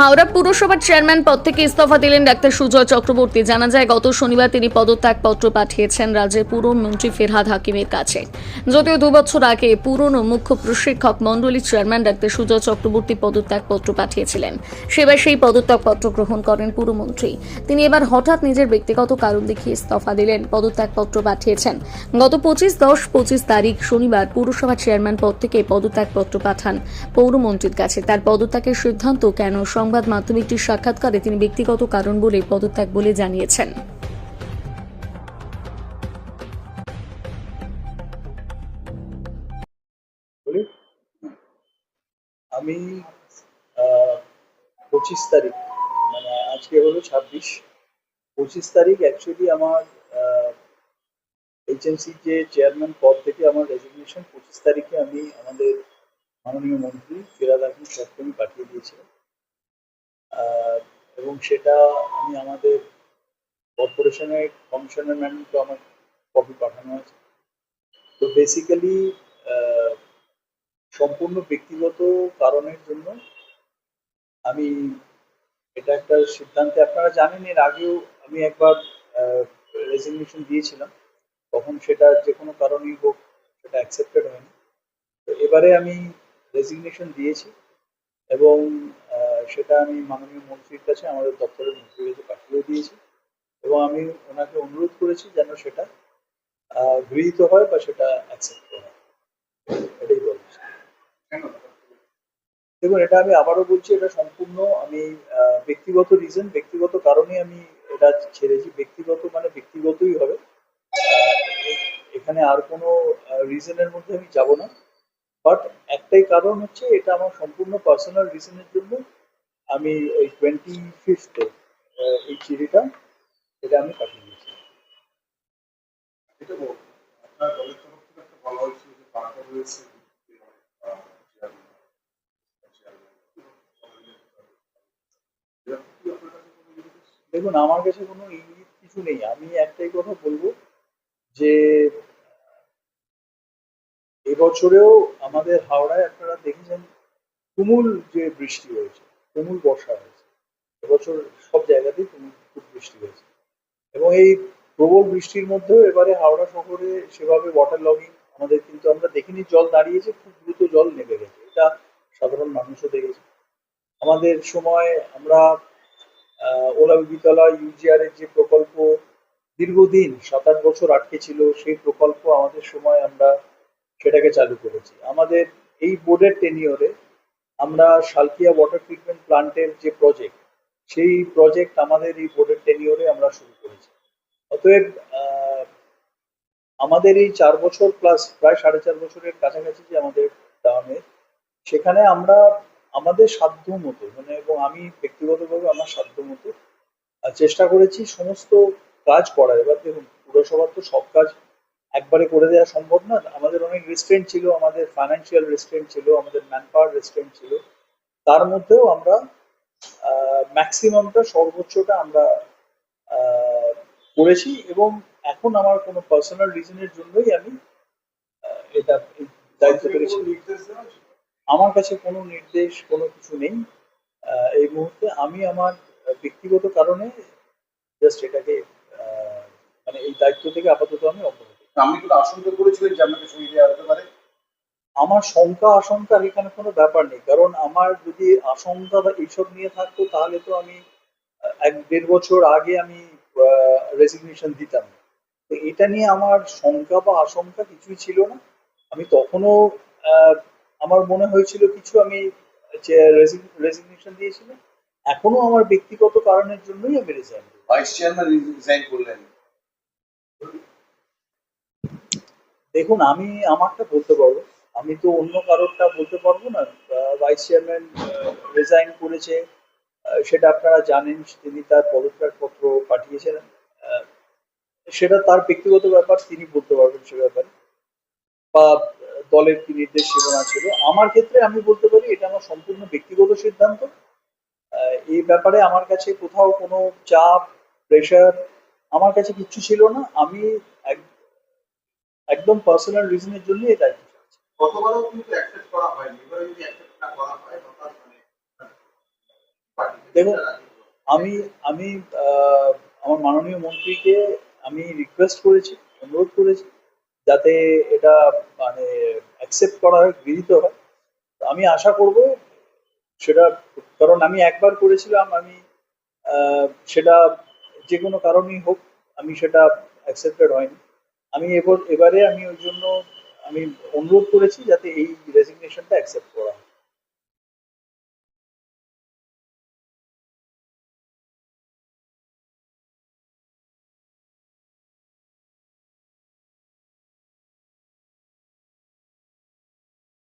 হাওড়া পুরসভার চেয়ারম্যান পদ থেকে ইস্তফা দিলেন ডাক্তার সুজয় চক্রবর্তী। জানা যায়, গত শনিবার তিনি পদত্যাগপত্র পাঠিয়েছেন রাজ্যের পুরমন্ত্রী ফেরহাদ হাকিমের কাছে। যদিও দুবছর আগে পুরনো মুখ্য প্রশিক্ষক মণ্ডলীর চেয়ারম্যান ডাক্তার সুজয় চক্রবর্তী পদত্যাগপত্র পাঠিয়েছিলেন। সেবার সেই পদত্যাগপত্র গ্রহণ করেন পুরমন্ত্রী তিনি এবার হঠাৎ নিজের ব্যক্তিগত কারণ দেখিয়ে ইস্তফা দিলেন, পদত্যাগপত্র পাঠিয়েছেন। গত পঁচিশ, দশ, পঁচিশ তারিখ শনিবার পুরসভা চেয়ারম্যান পদ থেকে পদত্যাগপত্র পাঠান পৌরমন্ত্রীর কাছে। তার পদত্যাগের সিদ্ধান্ত কেন সংবাদ মাধ্যমে একটি সাক্ষাৎকারে তিনি ব্যক্তিগত কারণ বলে পদত্যাগ বলে জানিয়েছেন। আমি পঁচিশ তারিখ মানে আজকে হলো ছাব্বিশ, পঁচিশ তারিখ অ্যাকচুয়ালি আমার এইচএনসি যে চেয়ারম্যান পদ থেকে আমার রেজিগনেশন পঁচিশ তারিখে আমি আমাদের মাননীয় মন্ত্রী ফেরাদ সাহেবকে আমি পাঠিয়ে দিয়েছিলাম এবং সেটা আমি আমাদের কর্পোরেশনের কমিশনার ম্যাডামকে আমার কপি পাঠানো আছে তো বেসিক্যালি সম্পূর্ণ ব্যক্তিগত কারণের জন্য আমি এটা একটা সিদ্ধান্তে, আপনারা জানেন এর আগেও আমি একবার রেজিগনেশন দিয়েছিলাম। তখন সেটা যে কোনো কারণেই হোক, সেটা অ্যাকসেপ্টেড হয়নি। তো এবারে আমি রেজিগনেশন দিয়েছি এবং সেটা আমি মাননীয় মন্ত্রীর কাছে আমাদের দপ্তরের মন্ত্রীর কাছে পাঠিয়ে দিয়েছি এবং আমি ওনাকে অনুরোধ করেছি যেন সেটা গৃহীত হয় বা সেটা অ্যাকসেপ্ট হয়। এটাই বলছি। দেখুন, এটা আমি আবারও বলছি, এটা সম্পূর্ণ আমি ব্যক্তিগত রিজন ব্যক্তিগত কারণে আমি এটা ছেড়েছি। ব্যক্তিগত মানে ব্যক্তিগতই হবে। এখানে আর কোনো রিজনের মধ্যে আমি যাব না। বাট একটাই কারণ হচ্ছে, এটা আমার সম্পূর্ণ পার্সোনাল রিজনের জন্য আমি এই টোয়েন্টি ফিফথে এই চিঠিটা এটা আমি পাঠিয়ে দিয়েছি এটা আপনার দলের তরফ থেকে একটা বলা হয়েছিল যে রয়েছে? দেখুন আমার কাছে কোনো ইঙ্গিত কিছু নেই আমি একটাই কথা বলব যে এবছরেও আমাদের হাওড়ায় আপনারা দেখেছেন তুমুল যে বৃষ্টি হয়েছে তুমুল বর্ষা হয়েছে। এবছর সব জায়গাতেই তুমুল খুব বৃষ্টি হয়েছে। এবং এই প্রবল বৃষ্টির মধ্যেও এবারে হাওড়া শহরে সেভাবে ওয়াটার লগিং আমাদের কিন্তু আমরা দেখিনি, জল দাঁড়িয়েছে, খুব দ্রুত জল নেমে গেছে। এটা সাধারণ মানুষও দেখেছে। আমাদের সময় আমরা ওলা বিতলা ইউজিআর এর যে প্রকল্প দীর্ঘদিন সাত আট বছর আটকে ছিল, সেই প্রকল্প আমাদের সময় আমরা সেটাকে চালু করেছি। আমাদের এই বোর্ডের টেনিওরে আমরা শালকিয়া ওয়াটার ট্রিটমেন্ট প্লান্টের যে প্রজেক্ট সেই প্রজেক্ট আমাদের এই বোর্ডের টেনিওরে আমরা শুরু করেছি। অতএব আমাদের এই চার বছর প্লাস প্রায় সাড়ে চার বছরের কাছাকাছি যে আমাদের টার্মে সেখানে আমরা আমাদের সাধ্য মতো মানে এবং আমি ব্যক্তিগতভাবে আমার সাধ্য মতো চেষ্টা করেছি সমস্ত কাজ করার। এবার দেখুন, পুরসভার তো সব কাজ একবারে করে দেওয়া সম্ভব না। আমাদের অনেক রেস্টুরেন্ট ছিল আমাদের ফাইন্যান্সিয়াল রেস্টুরেন্ট ছিল আমাদের ম্যান পাওয়ার রেস্টুরেন্ট ছিল। তার মধ্যেও আমরা ম্যাক্সিমামটা সর্বোচ্চটা আমরা করেছি এবং এখন আমার কোনো পার্সোনাল রিজনের জন্যই আমি এটা দায়িত্ব পেরেছি? আমার কাছে কোনো নির্দেশ কোনো কিছু নেই। এই মুহূর্তে আমি আমার ব্যক্তিগত কারণে জাস্ট এটাকে মানে এই দায়িত্ব থেকে আপাতত আমি অব্যাহত আপনি কোনো আশঙ্কা করেছিলেন যে আপনাকে সরিয়ে দেওয়া হতে পারে। আমার শঙ্কা, আশঙ্কার এখানে কোনো ব্যাপার নেই। কারণ আমার যদি আশঙ্কা বা এইসব নিয়ে থাকতো, তাহলে তো আমি এক দেড় বছর আগে আমি রেজিগনেশন দিতাম। তো এটা নিয়ে আমার শঙ্কা বা আশঙ্কা কিছুই ছিল না। আমি তখনও আমার মনে হয়েছিল কিছু আমি রেজিগনেশন দিয়েছিলাম। এখনও আমার ব্যক্তিগত কারণের জন্যই আমি রিজাইন ভাইস রিজাইন করলেন। দেখুন আমি আমারটা বলতে পারব। আমি তো অন্য কারোরটা বলতে পারব না। ভাইস চেয়ারম্যান রেজাইন করেছে। সেটা আপনারা জানেন তিনি তার পদত্যাগপত্র পাঠিয়েছিলেন আহ, সেটা তার ব্যক্তিগত ব্যাপার তিনি বলতে পারবেন সে ব্যাপারে। বা দলের কি নির্দেশ সীমানা ছিল আমার ক্ষেত্রে আমি বলতে পারি এটা আমার সম্পূর্ণ ব্যক্তিগত সিদ্ধান্ত। এই ব্যাপারে আমার কাছে কোথাও কোনো চাপ প্রেশার আমার কাছে কিচ্ছু ছিল না। আমি একদম পার্সোনাল রিজনের জন্য এই দায়িত্ব। গতবারও কিন্তু অ্যাকসেপ্ট করা হয়নি এবারে যদি অ্যাকসেপ্ট না করা হয় হঠাৎ মানে দেখুন আমি আমি আমার মাননীয় মন্ত্রীকে আমি রিকোয়েস্ট করেছি অনুরোধ করেছি যাতে এটা মানে অ্যাকসেপ্ট করা হয় গৃহীত হয় আমি আশা করব সেটা কারণ আমি একবার করেছিলাম আমি সেটা যে কোনো কারণেই হোক আমি সেটা অ্যাকসেপ্টেড হয়নি। আমি এবার, এবারে আমি ওই জন্য, আমি অনুরোধ করেছি যাতে এই রেজিগনেশনটা অ্যাকসেপ্ট করা হয়।